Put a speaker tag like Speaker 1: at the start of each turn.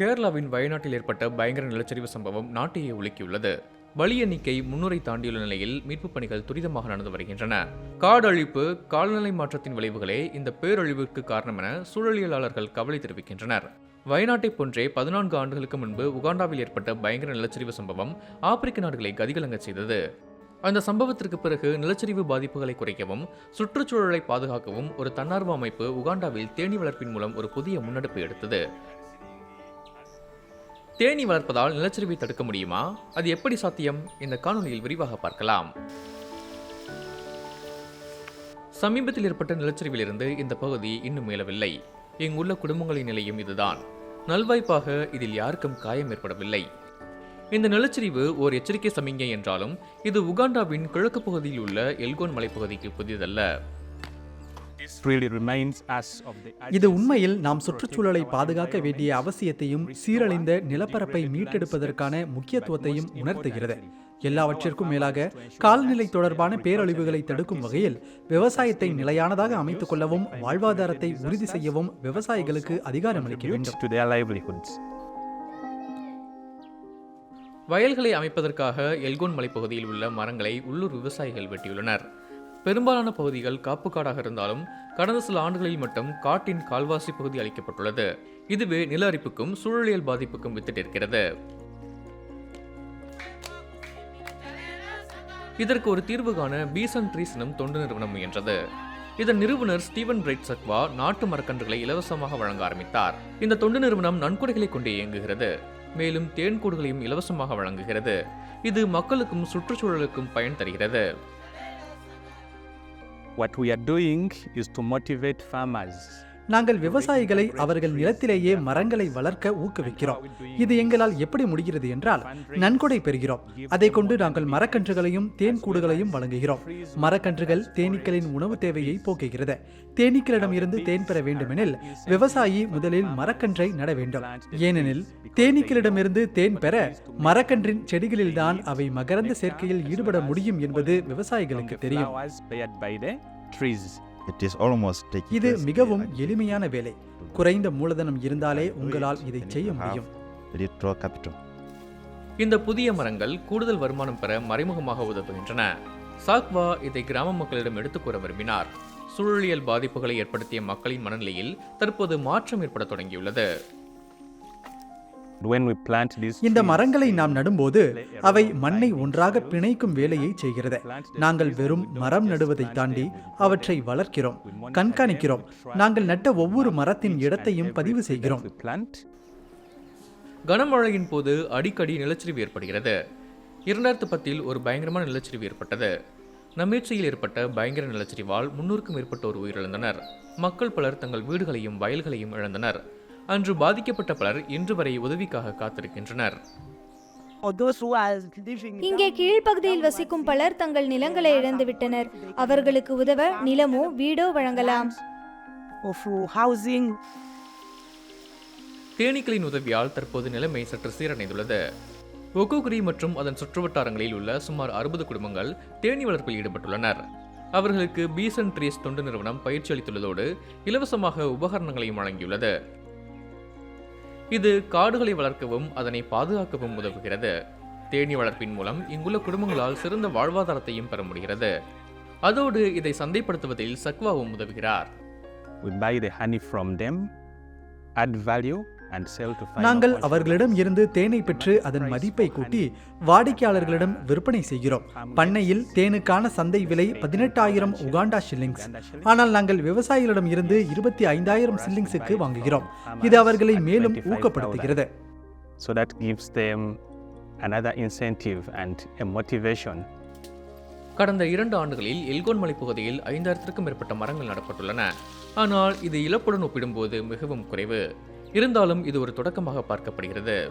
Speaker 1: கேரளாவின் வயநாட்டில் ஏற்பட்ட பயங்கர நிலச்சரிவு சம்பவம் நாட்டையே உலுக்கியுள்ளது. பலி எண்ணிக்கை முன்னூரை தாண்டியுள்ள நிலையில் மீட்புப் பணிகள் துரிதமாக நடந்து வருகின்றன. காடழிப்பு காலநிலை மாற்றத்தின் விளைவுகளே இந்த பேரழிவுக்கு காரணம் என சூழலியலாளர்கள் கவலை தெரிவிக்கின்றனர். வயநாட்டைப் போன்றே பதினான்கு ஆண்டுகளுக்கு முன்பு உகாண்டாவில் ஏற்பட்ட பயங்கர நிலச்சரிவு சம்பவம் ஆப்பிரிக்க நாடுகளை கதிகலங்கச் செய்தது. அந்த சம்பவத்திற்கு பிறகு நிலச்சரிவு பாதிப்புகளை குறைக்கவும் சுற்றுச்சூழலை பாதுகாக்கவும் ஒரு தன்னார்வ அமைப்பு உகாண்டாவில் தேனீ வளர்ப்பின் மூலம் ஒரு புதிய முன்னெடுப்பு எடுத்தது. தேனீ வளர்ப்பதால் நிலச்சரிவை தடுக்க முடியுமா? அது எப்படி சாத்தியம்? இந்த காணொலியில் விரிவாக பார்க்கலாம். சமீபத்தில் ஏற்பட்ட நிலச்சரிவிலிருந்து இந்த பகுதி இன்னும் மீளவில்லை இங்குள்ள குடும்பங்களின் நிலையும் இதுதான். நல்வாய்ப்பாக இதில் யாருக்கும் காயம் ஏற்படவில்லை. இந்த நிலச்சரிவு ஓர் எச்சரிக்கை சமிங்கை என்றாலும் இது உகாண்டாவின் கிழக்கு பகுதியில் உள்ள எல்கோன் மலைப்பகுதிக்கு புதிதல்ல.
Speaker 2: இது உண்மையில் நாம் சுற்றுச்சூழலை பாதுகாக்க வேண்டிய அவசியத்தையும் சீரழிந்த நிலப்பரப்பை மீட்டெடுப்பதற்கான முக்கியத்துவத்தையும் உணர்த்துகிறது. எல்லாவற்றிற்கும் மேலாக காலநிலை தொடர்பான பேரழிவுகளை தடுக்கும் வகையில் விவசாயத்தை நிலையானதாக அமைத்துக் கொள்ளவும் வாழ்வாதாரத்தை உறுதி செய்யவும் விவசாயிகளுக்கு அதிகாரம் அளிக்க வேண்டும்.
Speaker 1: வயல்களை அமைப்பதற்காக எல்கோன் மலைப்பகுதியில் உள்ள மரங்களை உள்ளூர் விவசாயிகள் வெட்டியுள்ளனர். பெரும்பாலான பகுதிகள் காப்பு காடாக இருந்தாலும் கடந்த சில ஆண்டுகளில் மட்டும் காட்டின் கால்வாசி பகுதி அளிக்கப்பட்டுள்ளது இதுவே நில அரிப்புக்கும் சூழலியல் பாதிப்புக்கும் வித்திட்டிருக்கிறது. இதற்கு ஒரு தீர்வு காண பீசன் ட்ரீஸ் எனும் தொண்டு நிறுவனம் முயன்றது. இதன் நிறுவனர் ஸ்டீவன் பிரைட் சக்வா நாட்டு மரக்கன்றுகளை இலவசமாக வழங்க ஆரம்பித்தார். இந்த தொண்டு நிறுவனம் நன்கொடைகளை கொண்டு இயங்குகிறது. மேலும் தேன்கூடுகளையும் இலவசமாக வழங்குகிறது. இது மக்களுக்கும் சுற்றுச்சூழலுக்கும் பயன் தருகிறது.
Speaker 3: What we are doing is to motivate farmers.
Speaker 2: நாங்கள் விவசாயிகளை அவர்கள் நிலத்திலேயே மரங்களை வளர்க்க ஊக்குவிக்கிறோம். இது எங்களால் எப்படி முடிகிறது என்றால் நன்கொடை பெறுகிறோம். அதை கொண்டு நாங்கள் மரக்கன்றுகளையும் தேன் கூடுகளையும் வழங்குகிறோம். மரக்கன்றுகள் தேனீக்களின் உணவு தேவையை போக்குகிறது. தேனீக்களிடம் இருந்து தேன் பெற வேண்டுமெனில் விவசாயி முதலில் மரக்கன்றை நட வேண்டும். ஏனெனில் தேனீக்களிடமிருந்து தேன் பெற மரக்கன்றின் செடிகளில்தான் அவை மகரந்த சேர்க்கையில் ஈடுபட முடியும் என்பது விவசாயிகளுக்கு தெரியும்.
Speaker 3: Trees.
Speaker 2: இது மிகவும் எளிமையான வேலை. குறைந்த மூலதனம் இருந்தாலே உங்களால் இதை செய்ய முடியும்.
Speaker 4: little capital.
Speaker 1: இந்த புதிய மரங்கள் கூடுதல் வருமானம் பெற மறைமுகமாக உதவுகின்றன. சாக்வா இதை கிராம மக்களிடம் எடுத்துக் கூற விரும்பினார். சூழலியல் பாதிப்புகளை ஏற்படுத்திய மக்களின் மனநிலையில் தற்போது மாற்றம் ஏற்பட தொடங்கியுள்ளது.
Speaker 2: இந்த மரங்களை நாம் நடும்போது அவை மண்ணை ஒன்றாக பிணைக்கும் வேலையை செய்கிறது. நாங்கள் வெறும் மரம் நடுவதை தாண்டி அவற்றை வளர்க்கிறோம். கண்காணிக்கிறோம். நாங்கள் நட்ட ஒவ்வொரு மரத்தின் இடத்தையும் பதிவு செய்கிறோம்.
Speaker 1: கனமழையின் போது அடிக்கடி நிலச்சரிவு ஏற்படுகிறது. இரண்டாயிரத்து பத்தில் ஒரு பயங்கரமான நிலச்சரிவு ஏற்பட்டது. நமீட்சியில் ஏற்பட்ட பயங்கர நிலச்சரிவால் முன்னூறுக்கும் மேற்பட்டோர் உயிரிழந்தனர். மக்கள் பலர் தங்கள் வீடுகளையும் வயல்களையும் இழந்தனர். அன்று பாதிக்கப்பட்ட பலர் இன்று வரை உதவிக்காக காத்திருக்கின்றனர்.
Speaker 5: இங்கே கீழ்ப்பகுதியில் வசிக்கும் பலர் தங்கள் நிலங்களை இழந்துவிட்டனர் அவர்களுக்கு உதவ நிலமோ வீடோ வழங்கலாம்.
Speaker 1: தேனீக்களின் உதவியால் தற்போது நிலைமை சற்று சீரடைந்துள்ளது. ஒகோகுரி மற்றும் அதன் சுற்றுவட்டாரங்களில் உள்ள சுமார் அறுபது குடும்பங்கள் தேனீ வளர்ப்பில் ஈடுபட்டுள்ளனர். அவர்களுக்கு பீசன் ட்ரீஸ் தொண்டு நிறுவனம் பயிற்சி அளித்துள்ளதோடு இலவசமாக உபகரணங்களையும் வழங்கியுள்ளது. இது காடுகளை வளர்க்கவும் அதனை பாதுகாக்கவும் உதவுகிறது. தேனீ வளர்ப்பின் மூலம் இங்குள்ள குடும்பங்களால் சிறந்த வாழ்வாதாரத்தையும் பெற முடிகிறது. அதோடு இதை சந்தைப்படுத்துவதில் சக்வாவும் உதவுகிறார்.
Speaker 3: We buy the honey from them, add value,
Speaker 2: நாங்கள். அவர்களிடம் இருந்து தேனை பெற்று அதன் மதிப்பை கூட்டி வாடிக்கையாளர்களிடம் விற்பனை செய்கிறோம். பண்ணையில் தேனுக்கான சந்தை விலை பதினெட்டாயிரம் உகாண்டா ஷில்லிங்ஸ் ஆனால் நாங்கள் விவசாயிகளிடம் இருந்து இருபத்தி ஐந்தாயிரம் சில்லிங்ஸுக்கு வாங்குகிறோம். இது அவர்களை மேலும் ஊக்கப்படுத்துகிறது.
Speaker 3: So that gives them another incentive and a motivation.
Speaker 1: கடந்த இரண்டு ஆண்டுகளில் எல்கோன் மலைப்பகுதியில் ஐந்தாயிரத்திற்கும் மேற்பட்ட மரங்கள் நடப்பட்டுள்ளன. ஆனால் இது இழப்புடன் ஒப்பிடும்போது மிகவும் குறைவு. இருந்தாலும் இது ஒரு தொடக்கமாக பார்க்கப்படுகிறது.